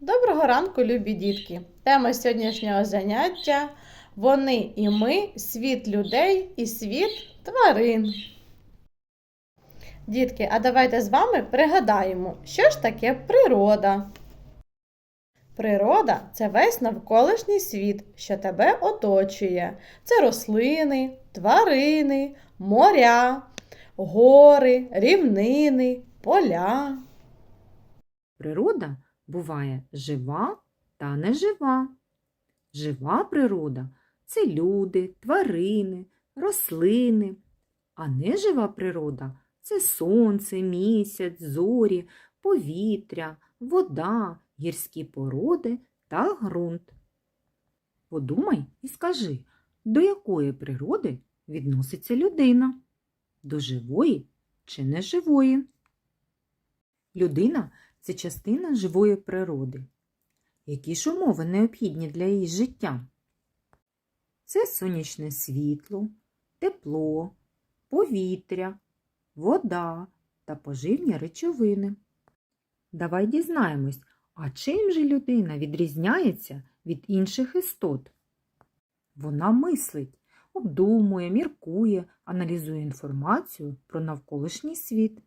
Доброго ранку, любі дітки! Тема сьогоднішнього заняття Вони і ми, світ людей і світ тварин. Дітки, а давайте з вами пригадаємо, що ж таке природа. Природа це весь навколишній світ, що тебе оточує. Це рослини, тварини, моря, гори, рівнини, поля. Природа буває жива та нежива. Жива природа це люди, тварини, рослини, а нежива природа це сонце, місяць, зорі, повітря, вода, гірські породи та ґрунт. Подумай і скажи, до якої природи відноситься людина? До живої чи неживої? Людина це частина живої природи. Які ж умови необхідні для її життя? Це сонячне світло, тепло, повітря, вода та поживні речовини. Давай дізнаємось, а чим же людина відрізняється від інших істот? Вона мислить, обдумує, міркує, аналізує інформацію про навколишній світ,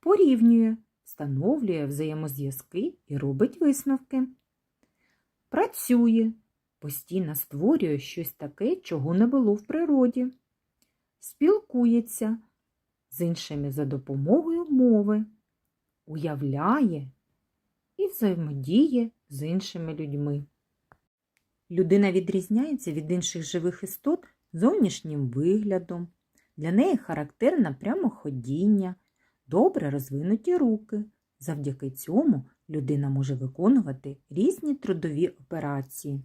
порівнює, встановлює взаємозв'язки і робить висновки. Працює, постійно створює щось таке, чого не було в природі. Спілкується з іншими за допомогою мови, уявляє і взаємодіє з іншими людьми. Людина відрізняється від інших живих істот зовнішнім виглядом. Для неї характерне прямоходіння, добре розвинуті руки. Завдяки цьому людина може виконувати різні трудові операції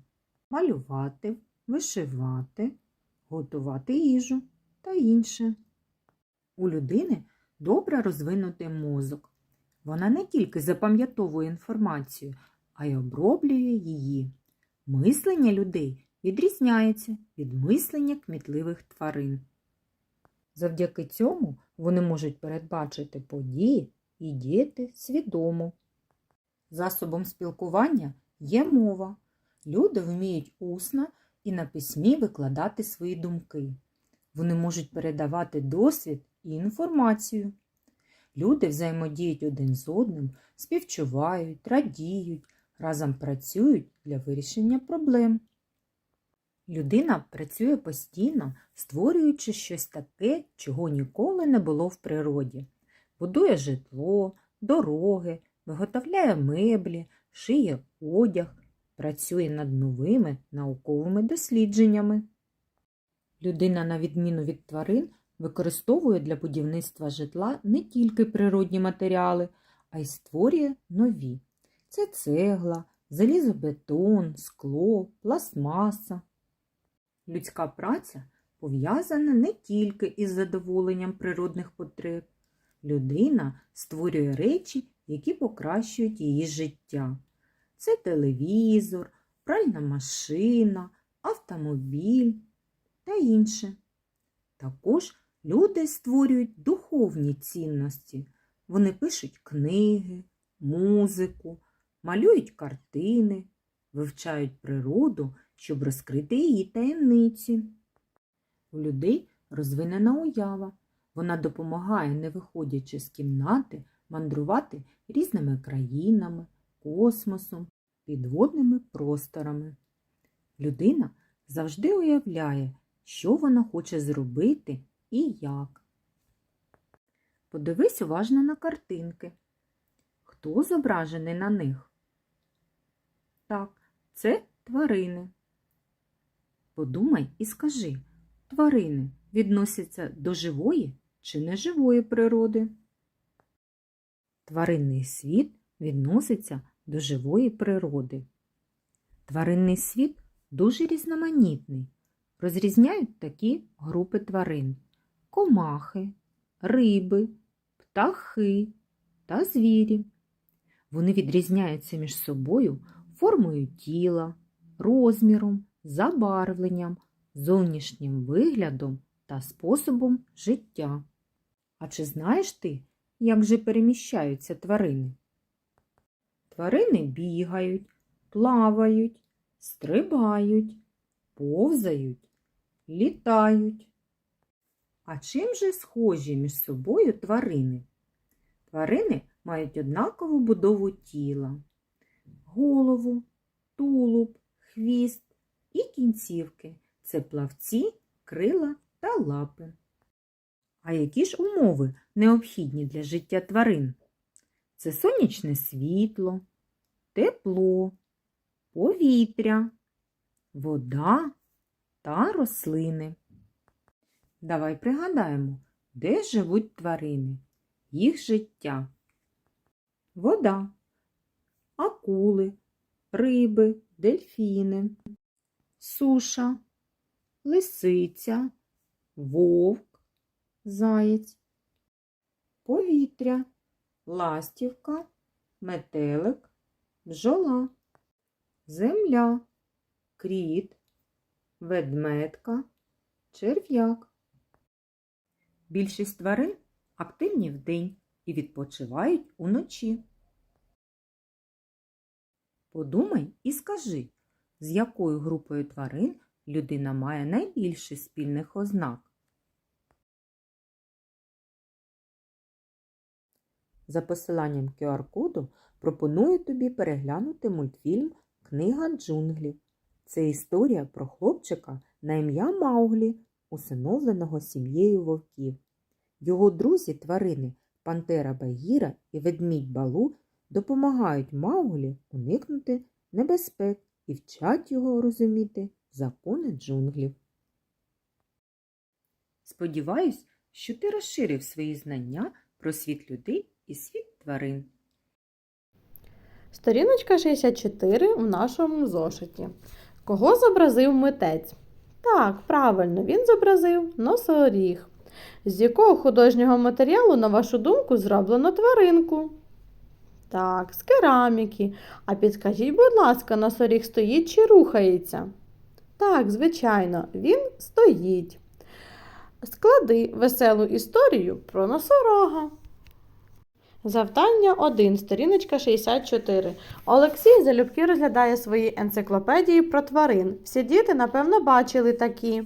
малювати, вишивати, готувати їжу та інше. У людини добре розвинутий мозок. Вона не тільки запам'ятовує інформацію, а й оброблює її. Мислення людей відрізняється від мислення кмітливих тварин. Завдяки цьому вони можуть передбачити події і діяти свідомо. Засобом спілкування є мова. Люди вміють усно і на письмі викладати свої думки. Вони можуть передавати досвід і інформацію. Люди взаємодіють один з одним, співчувають, радіють, разом працюють для вирішення проблем. Людина працює постійно, створюючи щось таке, чого ніколи не було в природі. Будує житло, дороги, виготовляє меблі, шиє одяг, працює над новими науковими дослідженнями. Людина, на відміну від тварин, використовує для будівництва житла не тільки природні матеріали, а й створює нові. Це цегла, залізобетон, скло, пластмаса. Людська праця пов'язана не тільки із задоволенням природних потреб. Людина створює речі, які покращують її життя. Це телевізор, пральна машина, автомобіль та інше. Також люди створюють духовні цінності. Вони пишуть книги, музику, малюють картини, вивчають природу, щоб розкрити її таємниці. У людей розвинена уява. Вона допомагає, не виходячи з кімнати, мандрувати різними країнами, космосом, підводними просторами. Людина завжди уявляє, що вона хоче зробити і як. Подивись уважно на картинки. Хто зображений на них? Так, це тварини. Подумай і скажи, тварини відносяться до живої чи неживої природи? Тваринний світ відноситься до живої природи. Тваринний світ дуже різноманітний. Розрізняють такі групи тварин: комахи, риби, птахи та звірі. Вони відрізняються між собою формою тіла, розміром, забарвленням, зовнішнім виглядом та способом життя. А чи знаєш ти, як же переміщаються тварини? Тварини бігають, плавають, стрибають, повзають, літають. А чим же схожі між собою тварини? Тварини мають однакову будову тіла, голову, тулуб, хвіст і кінцівки це плавці, крила та лапи. А які ж умови необхідні для життя тварин? Це сонячне світло, тепло, повітря, вода та рослини. Давай пригадаємо, де живуть тварини, їх життя. Вода, акули, риби, дельфіни, суша, лисиця, вовк, заєць, повітря, ластівка, метелик, бджола, земля, кріт, ведмедка, черв'як. Більшість тварин активні вдень і відпочивають уночі. Подумай і скажи, з якою групою тварин людина має найбільше спільних ознак. За посиланням QR-коду пропоную тобі переглянути мультфільм Книга джунглів. Це історія про хлопчика на ім'я Мауглі, усиновленого сім'єю вовків. Його друзі тварини Пантера Багіра і ведмідь Балу допомагають Мауглі уникнути небезпек і вчать його розуміти закони джунглів. Сподіваюсь, що ти розширив свої знання про світ людей і світ тварин. Сторіночка 64 в нашому зошиті. Кого зобразив митець? Так, правильно, він зобразив носоріг. З якого художнього матеріалу, на вашу думку, зроблено тваринку? Так, з кераміки. А підкажіть, будь ласка, носоріг стоїть чи рухається? Так, звичайно, він стоїть. Склади веселу історію про носорога. Завдання 1, сторіночка 64. Олексій залюбки розглядає свої енциклопедії про тварин. Всі діти, напевно, бачили такі.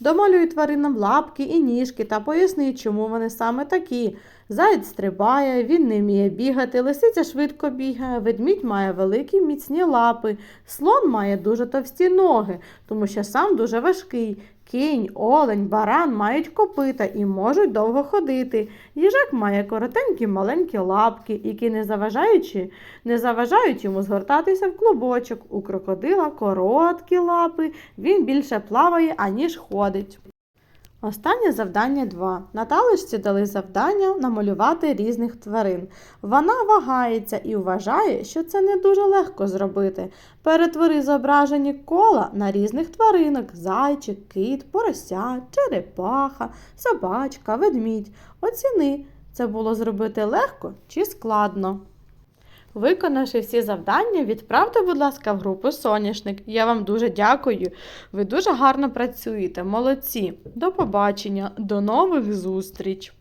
Домалюй тваринам лапки і ніжки та поясни, чому вони саме такі. Заєць стрибає, він не вміє бігати, лисиця швидко бігає, ведмідь має великі міцні лапи, слон має дуже товсті ноги, тому що сам дуже важкий. Кінь, олень, баран мають копита і можуть довго ходити. Їжак має коротенькі маленькі лапки, які не заважаючи, не заважають йому згортатися в клубочок. У крокодила короткі лапи, він більше плаває, аніж ходить. Останнє завдання 2. Наталочці дали завдання намалювати різних тварин. Вона вагається і вважає, що це не дуже легко зробити. Перетвори зображені кола на різних тваринок: зайчик, кит, порося, черепаха, собачка, ведмідь. Оціни, це було зробити легко чи складно. Виконавши всі завдання, відправте, будь ласка, в групу Соняшник. Я вам дуже дякую. Ви дуже гарно працюєте. Молодці. До побачення, до нових зустріч!